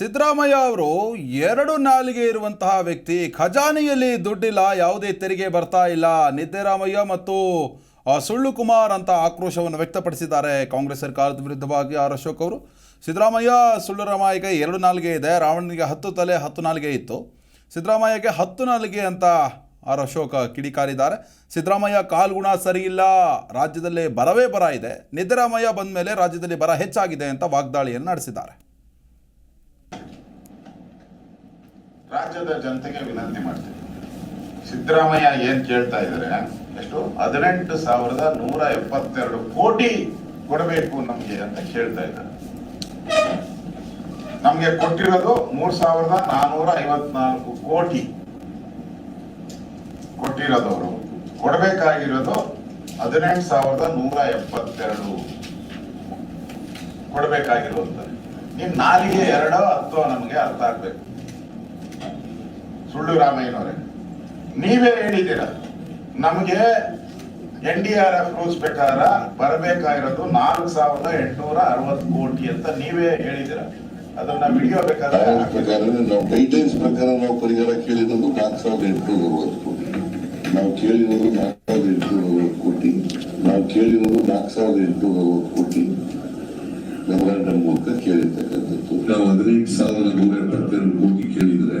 ಸಿದ್ದರಾಮಯ್ಯ ಅವರು ಎರಡು ನಾಲಿಗೆ ಇರುವಂತಹ ವ್ಯಕ್ತಿ. ಖಜಾನೆಯಲ್ಲಿ ದುಡ್ಡಿಲ್ಲ, ಯಾವುದೇ ತೆರಿಗೆ ಬರ್ತಾ ಇಲ್ಲ. ನಿದ್ದರಾಮಯ್ಯ ಮತ್ತು ಸುಳ್ಳು ಕುಮಾರ್ ಅಂತ ಆಕ್ರೋಶವನ್ನು ವ್ಯಕ್ತಪಡಿಸಿದ್ದಾರೆ ಕಾಂಗ್ರೆಸ್ ಸರ್ಕಾರದ ವಿರುದ್ಧವಾಗಿ ಆರ್ ಅಶೋಕ್ ಅವರು. ಸಿದ್ದರಾಮಯ್ಯ ಸುಳ್ಳು ರಾಮಯ್ಯಗೆ ಎರಡು ನಾಲಿಗೆ ಇದೆ. ರಾವಣನಿಗೆ ಹತ್ತು ತಲೆ, ಹತ್ತು ನಾಲಿಗೆ ಇತ್ತು. ಸಿದ್ದರಾಮಯ್ಯಗೆ ಹತ್ತು ನಾಲಿಗೆ ಅಂತ ಆರ್ ಅಶೋಕ್ ಕಿಡಿಕಾರಿದ್ದಾರೆ. ಸಿದ್ದರಾಮಯ್ಯ ಕಾಲ್ಗುಣ ಸರಿ ಇಲ್ಲ ರಾಜ್ಯದಲ್ಲಿ ಬರವೇ ಬರ ಇದೆ. ನಿದ್ದರಾಮಯ್ಯ ಬಂದ ಮೇಲೆ ರಾಜ್ಯದಲ್ಲಿ ಬರ ಹೆಚ್ಚಾಗಿದೆ ಅಂತ ವಾಗ್ದಾಳಿಯನ್ನು ನಡೆಸಿದ್ದಾರೆ. ರಾಜ್ಯದ ಜನತೆಗೆ ವಿನಂತಿ ಮಾಡ್ತೀನಿ. ಸಿದ್ದರಾಮಯ್ಯ ಏನ್ ಕೇಳ್ತಾ ಇದ್ದಾರೆ ಎಷ್ಟು? ಹದಿನೆಂಟು ಸಾವಿರದ ನೂರ ಎಪ್ಪತ್ತೆರಡು ಕೋಟಿ ಕೊಡಬೇಕು ನಮ್ಗೆ ಅಂತ ಕೇಳ್ತಾ ಇದ್ದಾರೆ. ನಮ್ಗೆ ಕೊಟ್ಟಿರೋದು ಮೂರ್ ಸಾವಿರದ ನಾನೂರ ಐವತ್ನಾಲ್ಕು ಕೋಟಿ. ಕೊಟ್ಟಿರೋದವರು ಕೊಡಬೇಕಾಗಿರೋದು ಹದಿನೆಂಟು ಸಾವಿರದ ನೂರ ಎಪ್ಪತ್ತೆರಡು. ಕೊಡಬೇಕಾಗಿರುವಂತ ನಿಮ್ ನಾಲಿಗೆ ಎರಡೋ ಹತ್ತೋ ನಮಗೆ ಅರ್ಥ ಆಗ್ಬೇಕು. ಸುಳ್ಳು ರಾಮಯ್ಯನವರೇ ನೀವೇ ಹೇಳಿದ್ದೀರ ನಮಗೆ N D R F rules ಪ್ರಕಾರ ಬರಬೇಕಾಗಿರೋದು ನಾಲ್ಕು ಸಾವಿರದ ಎಂಟುನೂರ ಅರವತ್ತು ಕೋಟಿ ಅಂತ ನೀವೇ ಹೇಳಿದ್ದೀರ. ಅದನ್ನ ವಿಡಿಯೋ ಬೇಕಾದ್ರೆ ನಾವು ಗೈಡ್ಲೈನ್ಸ್ ಪ್ರಕಾರ ನಾವು ಪರಿಹಾರ ಕೇಳಿರೋದು ನಾಲ್ಕು ಸಾವಿರದ ಎಂಟುನೂರ ಅರವತ್ತು ಕೋಟಿ. ನಾವು ಕೇಳಿರೋದು ನಾಲ್ಕು ಸಾವಿರದ ಎಂಟುನೂರ ಅರವತ್ತು ಕೋಟಿ. ನಾವು ಕೇಳಿರೋದು ನಾಲ್ಕು ಸಾವಿರದ ಎಂಟುನೂರ ಅರವತ್ತು ಕೋಟಿ. ಮೂಲಕ ಕೇಳಿರ್ತಕ್ಕಂಥದ್ದು. ನಾವು ಹದಿನೈದು ಸಾವಿರ ನೂರ ಎಪ್ಪತ್ತೆರಡು ಕೋಟಿ ಕೇಳಿದ್ರೆ